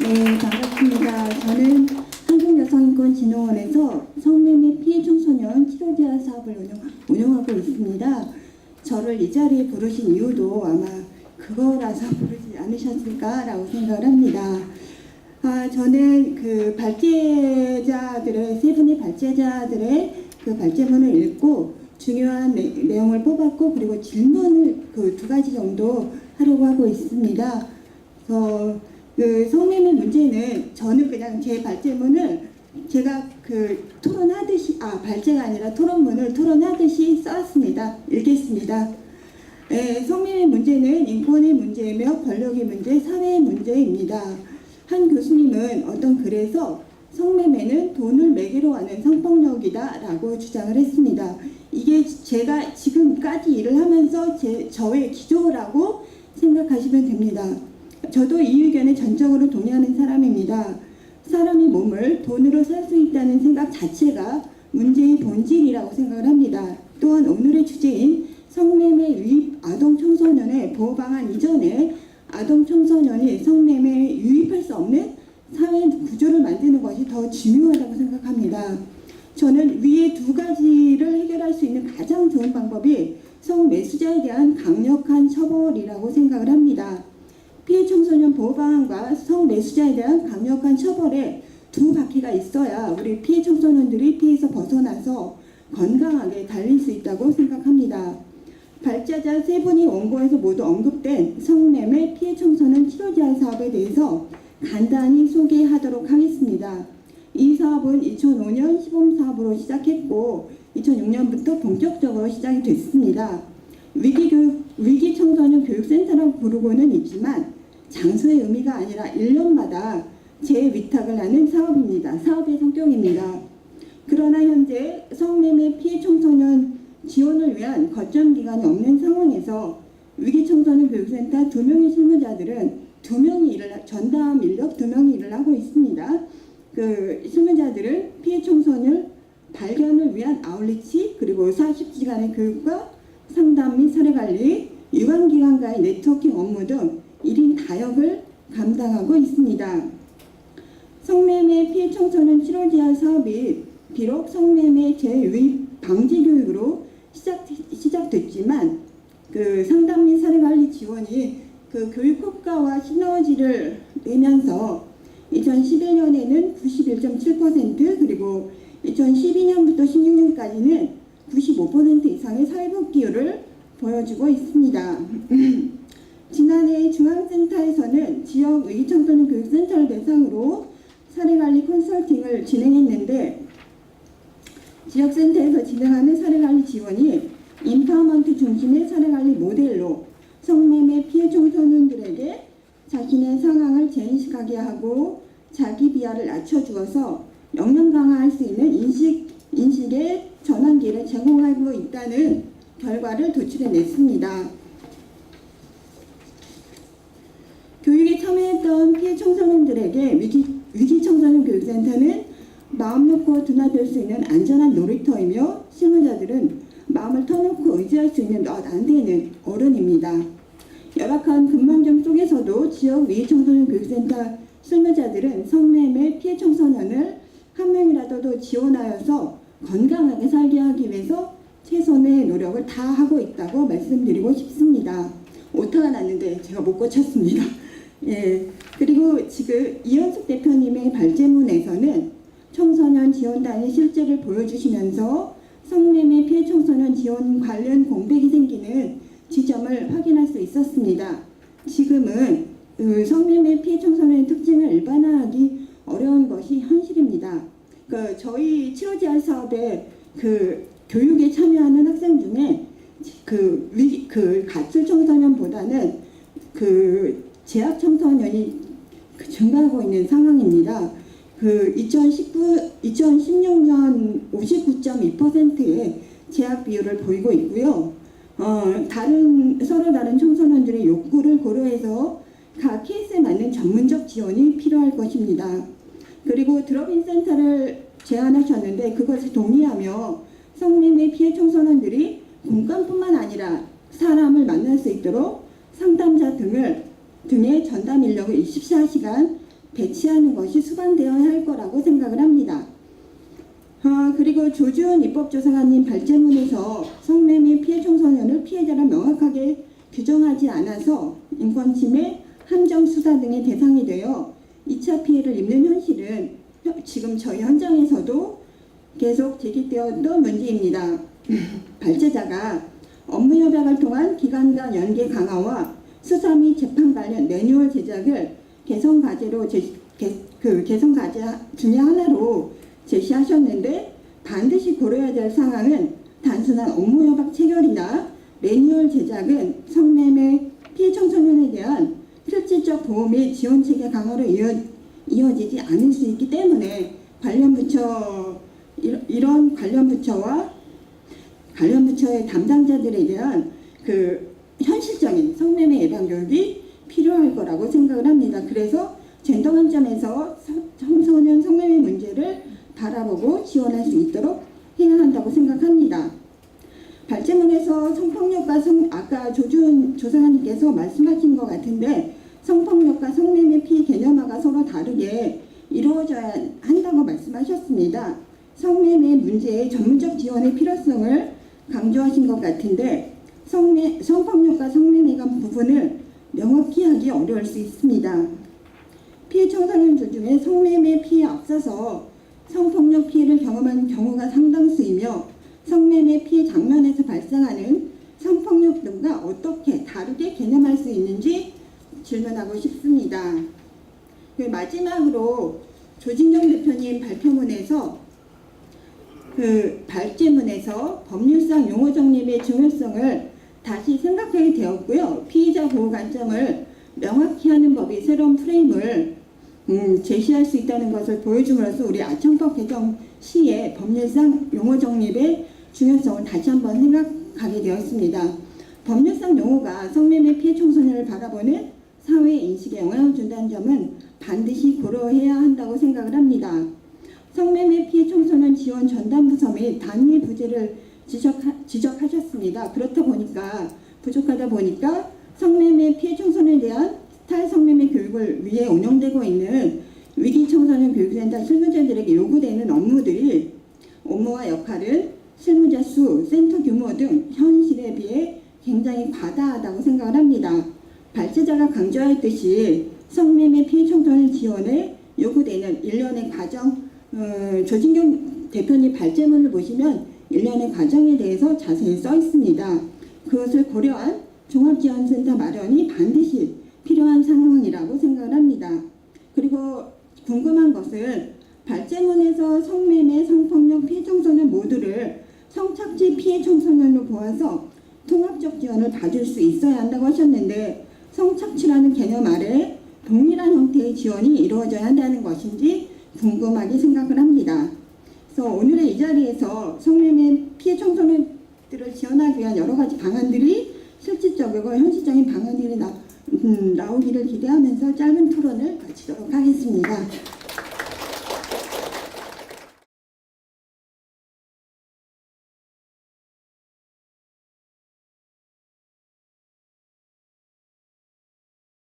네, 반갑습니다. 저는 한국여성인권진흥원에서 성매매 피해 청소년 치료제한 사업을 운영, 운영하고 있습니다. 저를 이 자리에 부르신 이유도 아마 그거라서 부르지 않으셨을까라고 생각을 합니다. 아, 저는 그 발제자들의 세 분의 발제자들의 그 발제문을 읽고 중요한 내, 내용을 뽑았고 그리고 질문을 그 두 가지 정도 하려고 하고 있습니다. 그래서 그 성매매 문제는 저는 그냥 제 발제문을 제가 그 토론하듯이 아 발제가 아니라 토론문을 토론하듯이 써왔습니다. 읽겠습니다. 네, 성매매 문제는 인권의 문제이며 권력의 문제, 사회의 문제입니다. 한 교수님은 어떤 글에서 성매매는 돈을 매기로 하는 성폭력이다 라고 주장을 했습니다. 이게 제가 지금까지 일을 하면서 제, 저의 기조라고 생각하시면 됩니다. 저도 이 의견에 전적으로 동의하는 사람입니다. 사람이 몸을 돈으로 살 수 있다는 생각 자체가 문제의 본질이라고 생각을 합니다. 또한 오늘의 주제인 성매매 유입 아동 청소년의 보호 방안 이전에 아동 청소년이 성매매에 유입할 수 없는 사회 구조를 만드는 것이 더 중요하다고 생각합니다. 저는 위의 두 가지를 해결할 수 있는 가장 좋은 방법이 성매수자에 대한 강력한 처벌이라고 생각을 합니다. 방안과 성매수자에 대한 강력한 처벌에 두 바퀴가 있어야 우리 피해 청소년들이 피해에서 벗어나서 건강하게 달릴 수 있다고 생각합니다. 발자자 세 분이 원고에서 모두 언급된 성매매 피해 청소년 치료제한 사업에 대해서 간단히 소개하도록 하겠습니다. 이 사업은 2005년 시범 사업으로 시작했고 2006년부터 본격적으로 시작이 됐습니다. 위기 교육 위기 청소년 교육센터라고 부르고는 있지만 장소의 의미가 아니라 1년마다 재위탁을 하는 사업입니다. 사업의 성격입니다. 그러나 현재 성매매 피해 청소년 지원을 위한 거점 기관이 없는 상황에서 위기 청소년 교육센터 두 명의 실무자들은 두 명이 일을 전담 인력 두 명이 일을 하고 있습니다. 그 실무자들은 피해 청소년 발견을 위한 아울리치 그리고 40시간의 교육과 상담 및 사례 관리, 유관기관과의 네트워킹 업무 등 1인 다역을 감당하고 있습니다. 성매매 피해 청소년 치료제한 사업이 비록 성매매 재유입 방지 교육으로 시작, 시작됐지만 그 상담 및 사례 관리 지원이 그 교육 효과와 시너지를 내면서 2011년에는 91.7% 그리고 2012년부터 16년까지는 95% 이상의 사회복귀율을 보여주고 있습니다. 지난해 중앙센터에서는 지역 위기청소년 교육센터를 대상으로 사례관리 컨설팅을 진행했는데 지역센터에서 진행하는 사례관리 지원이 인파먼트 중심의 사례관리 모델로 성매매 피해 청소년들에게 자신의 상황을 재인식하게 하고 자기 비하를 낮춰주어서 역량 강화할 수 있는 인식, 인식의 전환기를 제공하고 있다는 결과를 도출해냈습니다. 교육에 참여했던 피해 청소년들에게 위기, 위기 청소년 교육센터는 마음 놓고 드나들 수 있는 안전한 놀이터이며 실무자들은 마음을 터놓고 의지할 수 있는 안 되는 어른입니다. 열악한 근방정 속에서도 지역 위기 청소년 교육센터 실무자들은 성매매 피해 청소년을 한 명이라도 지원하여서 건강하게 살게 하기 위해서 최선의 노력을 다 하고 있다고 말씀드리고 싶습니다. 오타가 났는데 제가 못 고쳤습니다. 예. 그리고 지금 이현숙 대표님의 발제문에서는 청소년 지원단의 실제를 보여주시면서 성매매 피해 청소년 지원 관련 공백이 생기는 지점을 확인할 수 있었습니다. 지금은 그 성매매 피해 청소년의 특징을 일반화하기 어려운 것이 현실입니다. 그 저희 치료제한 사업에 그 교육에 참여하는 학생 중에 그, 위, 그 가출 청소년보다는 그 재학 청소년이 그 증가하고 있는 상황입니다. 그 2019, 2016년 59.2%의 재학 비율을 보이고 있고요. 어, 다른 서로 다른 청소년들의 욕구를 고려해서 각 케이스에 맞는 전문적 지원이 필요할 것입니다. 그리고 드롭인 센터를 제안하셨는데 그것에 동의하며 성매매 피해 청소년들이 공간뿐만 아니라 사람을 만날 수 있도록 상담자 등을 등의 전담 인력을 24시간 배치하는 것이 수반되어야 할 거라고 생각을 합니다. 아, 그리고 조준 입법조사관님 발제문에서 성매매 피해 청소년을 피해자라 명확하게 규정하지 않아서 인권침해, 함정수사 등의 대상이 되어 2차 피해를 입는 현실은 현- 지금 저희 현장에서도 계속 제기되었던 문제입니다. 발제자가 업무 협약을 통한 기관 간 연계 강화와 수사 및 재판 관련 매뉴얼 제작을 개선 과제로 제, 개, 그 개선 과제 중에 하나로 제시하셨는데 반드시 고려해야 될 상황은 단순한 업무 협약 체결이나 매뉴얼 제작은 성매매 피해 청소년에 대한 실질적 보호 및 지원 체계 강화로 이어, 이어지지 않을 수 있기 때문에 관련 부처 이런- 관련 부처와 관련 부처의 담당자들에 대한 그 현실적인 성매매 예방 교육이 필요할 거라고 생각을 합니다. 그래서 젠더 관점에서 성- 청소년 성매매 문제를 바라보고 지원할 수 있도록 해야 한다고 생각합니다. 발제문에서 성폭력과 성 아까 조준 조사관님께서 말씀하신 것 같은데 성폭력과 성매매 피해 개념화가 서로 다르게 이루어져야 한다고 말씀하셨습니다. 성매매 문제의 전문적 지원의 필요성을 강조하신 것 같은데 성매, 성폭력과 성매매 간 부분을 명확히 하기 어려울 수 있습니다. 피해 청소년들 중에 성매매 피해 앞서서 성폭력 피해를 경험한 경우가 상당수이며 성매매 피해 장면에서 발생하는 성폭력 등과 어떻게 다르게 개념할 수 있는지 질문하고 싶습니다. 그 마지막으로 조진경 대표님 발표문에서 그 발제문에서 법률상 용어 정립의 중요성을 다시 생각하게 되었고요. 피의자 보호 관점을 명확히 하는 법이 새로운 프레임을 음, 제시할 수 있다는 것을 보여줌으로써 우리 아청법 개정 시에 법률상 용어 정립의 중요성을 다시 한번 생각하게 되었습니다. 법률상 용어가 성매매 피해 청소년을 바라보는 사회 인식에 영향을 준다는 점은 반드시 고려해야 한다고 생각을 합니다. 성매매 피해 청소년 지원 전담부서 및 단위 부재를 지적하, 지적하셨습니다. 그렇다 보니까 부족하다 보니까 성매매 피해 청소년에 대한 스타일 성매매 교육을 위해 운영되고 있는 위기 청소년 교육센터 실무자들에게 요구되는 업무들이 업무와 역할은 실무자 수, 센터 규모 등 현실에 비해 굉장히 과다하다고 생각을 합니다. 발제자가 강조했듯이 성매매 피해 청소년 지원에 요구되는 일련의 과정 어, 조진경 대표님 발제문을 보시면 일련의 과정에 대해서 자세히 써 있습니다. 그것을 고려한 종합지원센터 마련이 반드시 필요한 상황이라고 생각을 합니다. 그리고 궁금한 것은 발제문에서 성매매, 성폭력 피해 청소년 모두를 성착취 피해 청소년으로 보아서 통합적 지원을 받을 수 있어야 한다고 하셨는데 성착취라는 개념 아래 동일한 형태의 지원이 이루어져야 한다는 것인지 궁금하게 생각을 합니다. 그래서 오늘의 이 자리에서 성매매 피해 청소년들을 지원하기 위한 여러 가지 방안들이 실질적이고 현실적인 방안들이 나, 음, 나오기를 기대하면서 짧은 토론을 마치도록 하겠습니다.